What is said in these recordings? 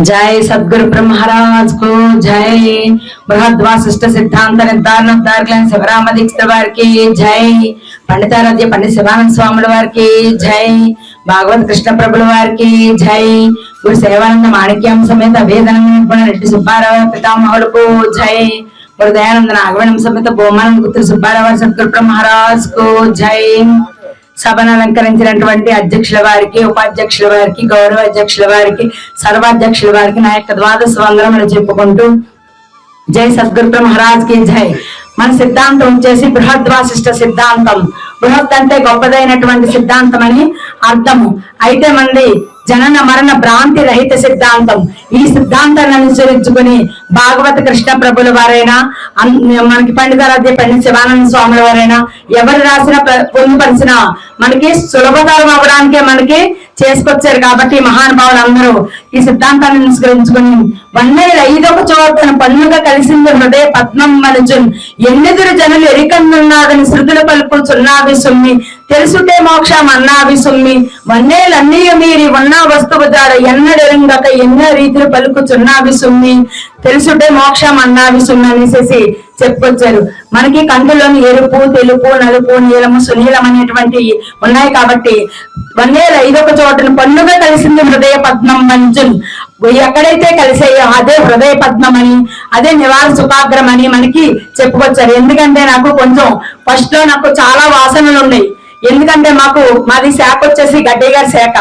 जय सदगुरु ब्रह्म महाराज को जय బృహద్ వాసిష్ట సిద్ధాంత నిర్ధారణ ఉద్ధారకులైన శివరామ దీక్షిత వారికి జై పండితారాధ్య పండిత శివానంద స్వాముల వారికి జై భాగవత్ కృష్ణ ప్రభుల వారికి జై గురు సేవానంద మాణిక్యం సమేత వేదన నిపుణ రెడ్డి సుబ్బారావు పితామహులకు జై గురు దయానంద నాగవనం సమేత భూమానంద గుత్తులు సుబ్బారావు వారి సద్గురు బ్రహ్మ మహారాజ్ కు జై సభను అలంకరించినటువంటి అధ్యక్షుల వారికి ఉపాధ్యక్షుల వారికి గౌరవ అధ్యక్షుల వారికి సర్వాధ్యక్షుల వారికి నా యొక్క ద్వాదశ వందనములు చెప్పుకుంటూ జై సద్గురు మహారాజ్కి జై. మన సిద్ధాంతం వచ్చేసి బృహద్వాసిష్ట సిద్ధాంతం. బృహత్ అంటే గొప్పదైనటువంటి సిద్ధాంతం అని అర్థము. అయితే మంది జనన మరణ భ్రాంతి రహిత సిద్ధాంతం. ఈ సిద్ధాంతాన్ని అనుసరించుకుని భాగవత కృష్ణ ప్రభుల వారైనా మనకి పండితారాధ్య పండిత శివానంద స్వాముల వారైనా ఎవరు రాసిన పొందుపరిచిన మనకి సులభతరం అవ్వడానికే మనకి చేసుకొచ్చారు కాబట్టి మహానుభావులు అందరూ ఈ సిద్ధాంతాన్ని అనుసరించుకుని వన్నెల ఐదొక చోటను పన్నుగ కలిసింది హృదయ పద్మం మనుజున్. ఎన్నెదురు జనులు ఎరికన్నున్నాదని శృతుల పలుపు చున్నావి సుమ్మి. తెలుసుటే మోక్షం అన్నావి సుమ్మి. వన్నేలన్నీ మీరి ఉన్న వస్తువు ద్వారా ఎన్నడెరుంగక ఎన్నో రీతులు పలుకుచున్నావి సుమ్మి. తెలుసుటే మోక్షం అన్నావి సుమ్మి అనేసి చెప్పొచ్చారు. మనకి కందులోని ఎరుపు తెలుపు నలుపు నీలము సునీలం అనేటువంటి ఉన్నాయి కాబట్టి వన్నేల ఐదొక చోటను పన్నుగా కలిసింది హృదయ పద్మం మంజున్ ఎక్కడైతే కలిసాయో అదే హృదయ పద్మమని అదే నివార సుఖాగ్రం అని మనకి చెప్పుకొచ్చారు. ఎందుకంటే నాకు కొంచెం ఫస్ట్లో నాకు చాలా వాసనలు ఉన్నాయి ఎందుకంటే మాకు మాది శాఖ వచ్చేసి గడ్డే గారి శాఖ.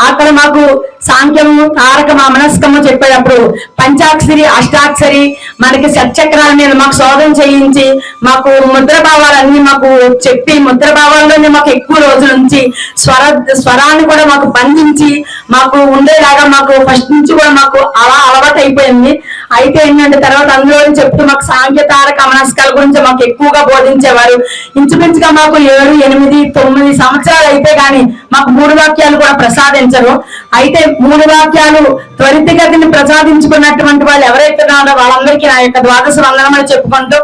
అక్కడ మాకు సాంఖ్యము తారకము అమనస్కము చెప్పేటప్పుడు పంచాక్షరి అష్టాక్షరి మనకి సత్చక్రాల మీద మాకు శోధన చేయించి మాకు ముద్ర భావాలన్నీ మాకు చెప్పి ముద్ర భావాల్లోనే మాకు ఎక్కువ రోజుల నుంచి స్వర స్వరాన్ని కూడా మాకు బంధించి మాకు ఉండేలాగా మాకు ఫస్ట్ నుంచి కూడా మాకు అలా అలవాటు అయిపోయింది అయితే ఏంటంటే తర్వాత అందులో చెప్తూ మాకు సాంఖ్య మనస్కాల గురించి మాకు ఎక్కువగా బోధించేవారు. ఇంచుమించుగా మాకు ఏడు ఎనిమిది తొమ్మిది సంవత్సరాలు అయితే గాని మాకు మూడు వాక్యాలు కూడా ప్రసాదించరు. అయితే మూడు వాక్యాలు త్వరితగతిని ప్రసాదించుకున్నటువంటి వాళ్ళు ఎవరైతే ఉన్నారో వాళ్ళందరికీ నా యొక్క ద్వాదశ వందనమని చెప్పుకుంటూ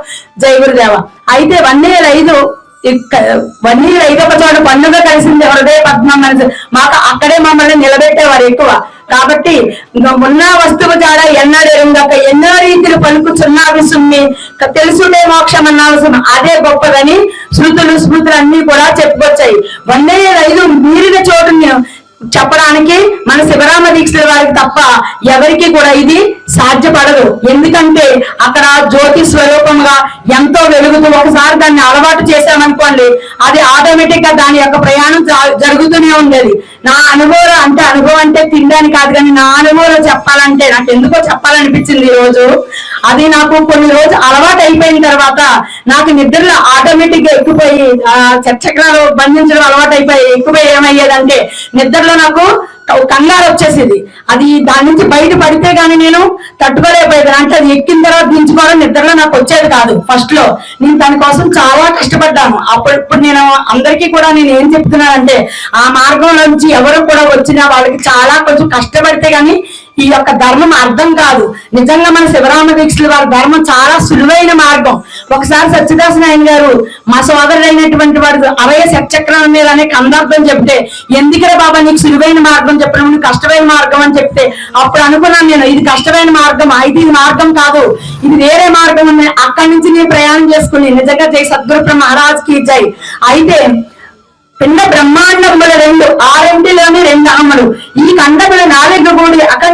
జై గురుదేవ. అయితే వన్నేల ఐదు వన్ వన్నీ ఐదొక చోట పండుగ కలిసింది హృదయ పద్మం అని మాకు అక్కడే మమ్మల్ని నిలబెట్టేవారు ఎక్కువ. కాబట్టి ఇంకా ఉన్న వస్తువు జాడ ఎన్నడూ ఎరుంగక ఎన్నో రీతిలు పలుకుచున్నావి సుమ్మి. తెలుసుడే మోక్షం అన్నావసం అదే గొప్పదని శృతులు స్మృతులు అన్ని కూడా చెప్పుకొచ్చాయి. వందే ఐదు మీరిన చోటుని చెప్పడానికి మన శివరామ దీక్షల వారికి తప్ప ఎవరికి కూడా ఇది సాధ్యపడదు. ఎందుకంటే అక్కడ జ్యోతి స్వరూపంగా ఎంతో వెలుగుతూ ఒకసారి దాన్ని అలవాటు చేశామనుకోండి అది ఆటోమేటిక్గా దాని యొక్క ప్రయాణం జరుగుతూనే ఉండేది. నా అనుభవం అంటే అనుభవం అంటే తినడానికి కాదు కానీ నా అనుభవం చెప్పాలంటే నాకు ఎందుకో చెప్పాలనిపించింది ఈ రోజు అది నాకు కొన్ని రోజు అలవాటు అయిపోయిన తర్వాత నాకు నిద్రలో ఆటోమేటిక్గా ఎక్కిపోయి చక్రాలు బంధించడం అలవాటు అయిపోయి ఎక్కువ ఏమయ్యేదంటే నిద్రలో నాకు కంగారు వచ్చేసేది. అది దాని నుంచి బయట పడితే గానీ నేను తట్టుకోలేకపోయేది అంటే అది ఎక్కిన తర్వాత దించుకోవడం నిద్రలో నాకు వచ్చేది కాదు ఫస్ట్లో. నేను దానికోసం చాలా కష్టపడ్డాను. అప్పుడు ఇప్పుడు నేను అందరికీ కూడా నేను ఏం చెప్తున్నానంటే ఆ మార్గంలో నుంచి ఎవరు కూడా వచ్చినా వాళ్ళకి చాలా కొంచెం కష్టపడితే గానీ ఈ యొక్క ధర్మం అర్థం కాదు. నిజంగా మన శివరామ దీక్షల వారి ధర్మం చాలా సులువైన మార్గం. ఒకసారి సత్యదాస్ నాయన గారు మా సోదరుడైనటువంటి వాడు అవయ సచక్రం మీద అనే కందార్థం చెప్తే ఎందుకురా బాబా నీకు సులువైన మార్గం చెప్పడం? నీకు కష్టమైన మార్గం అని చెప్తే అప్పుడు అనుకున్నాను నేను ఇది కష్టమైన మార్గం ఇది ఇది మార్గం కాదు. ఇది వేరే మార్గం ఉంది అక్కడి నుంచి నేను ప్రయాణం చేసుకుని నిజంగా జై సద్గురు మహారాజ్కి జై. అయితే పిండ బ్రహ్మాండముల రెండు ఆ రెండులోని రెండు అమ్మలు. ఈ కండముల నాలుగు కూడి అక్కడ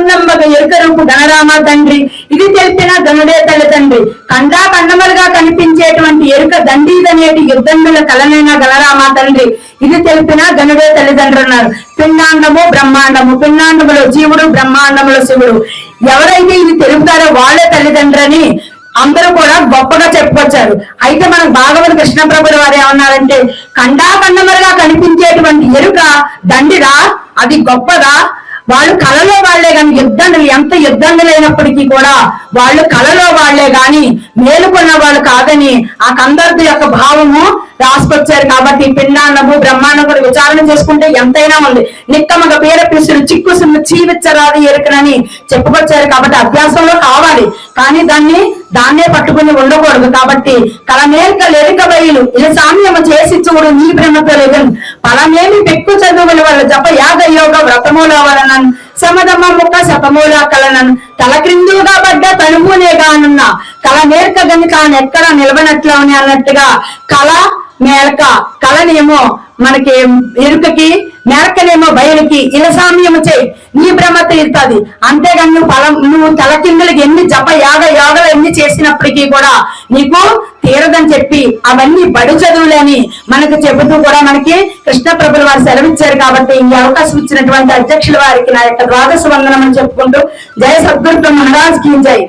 ఎరుక రూపు గణరామ తండ్రి. ఇది తెలిపిన గణుడే తల్లి తండ్రి. కండా కండమలుగా కనిపించేటువంటి ఎరుక దండీదనేటి యుద్ధంగుల కలనైన గణరామ తండ్రి. ఇది తెలిపిన గణుడే తల్లిదండ్రులు అన్నారు పిండాండము బ్రహ్మాండము. పిండాండములో జీవుడు బ్రహ్మాండములో శివుడు. ఎవరైతే ఇది తెలుపుతారో వాళ్ళే తల్లిదండ్రులని అందరూ కూడా గొప్పగా చెప్పుకొచ్చారు. అయితే మన భాగవత కృష్ణ ప్రభుడు వారు ఏమన్నారంటే కండాకండమరుగా కనిపించేటువంటి ఎరుక దండిరా అది గొప్పదా? వాళ్ళు కళలో వాళ్ళే కానీ ఇబ్బందులు ఎంత ఇబ్బందులైనప్పటికీ కూడా వాళ్ళు కళలో వాళ్ళే గాని మేలుకున్న వాళ్ళు కాదని ఆ కందర్ది యొక్క భావము రాసుకొచ్చారు కాబట్టి పిండాన్నము బ్రహ్మాండం విచారణ చేసుకుంటే ఎంతైనా ఉంది. నిక్కమగ పేర పిసులు చిక్కు సున్ను చీవిచ్చరాది ఎరుకనని చెప్పుకొచ్చారు కాబట్టి అభ్యాసంలో కావాలి. కానీ దాన్ని దాన్నే పట్టుకుని ఉండకూడదు కాబట్టి కలమేల్క లెరిక బయలు ఇలా సామ్యము చేసి చూడు నీ బ్రహ్మతో లేదు పలమేమి పెక్కు చదువుల వల్ల జప యాగ యోగ వ్రతముల వలన సమదమ్మ ముక్క శతమూల కలనను తల క్రిందుగా పడ్డ తనువునే కానున్న కల నేర్క గని కానెక్కడ నిలవనట్లవని అన్నట్టుగా కళ మేరక కళనేమో మనకి ఎరుకకి మేరకనేమో బయలుకి ఇలా సామ్యము చేయి. నీ భ్రమ తీరుతుంది. అంతేగాని నువ్వు ఫలం నువ్వు తల కిందలకి ఎన్ని జప యాగ యోగలు ఎన్ని చేసినప్పటికీ కూడా నీకు తీరదని చెప్పి అవన్నీ బడి చదువులని మనకు చెబుతూ కూడా మనకి కృష్ణ ప్రభులు వారు సెలవిచ్చారు కాబట్టి ఈ అవకాశం ఇచ్చినటువంటి అధ్యక్షుల వారికి నా యొక్క ద్వాదశ వందనం అని చెప్పుకుంటూ జయ సద్గురు మహారాజ్ కీ జై.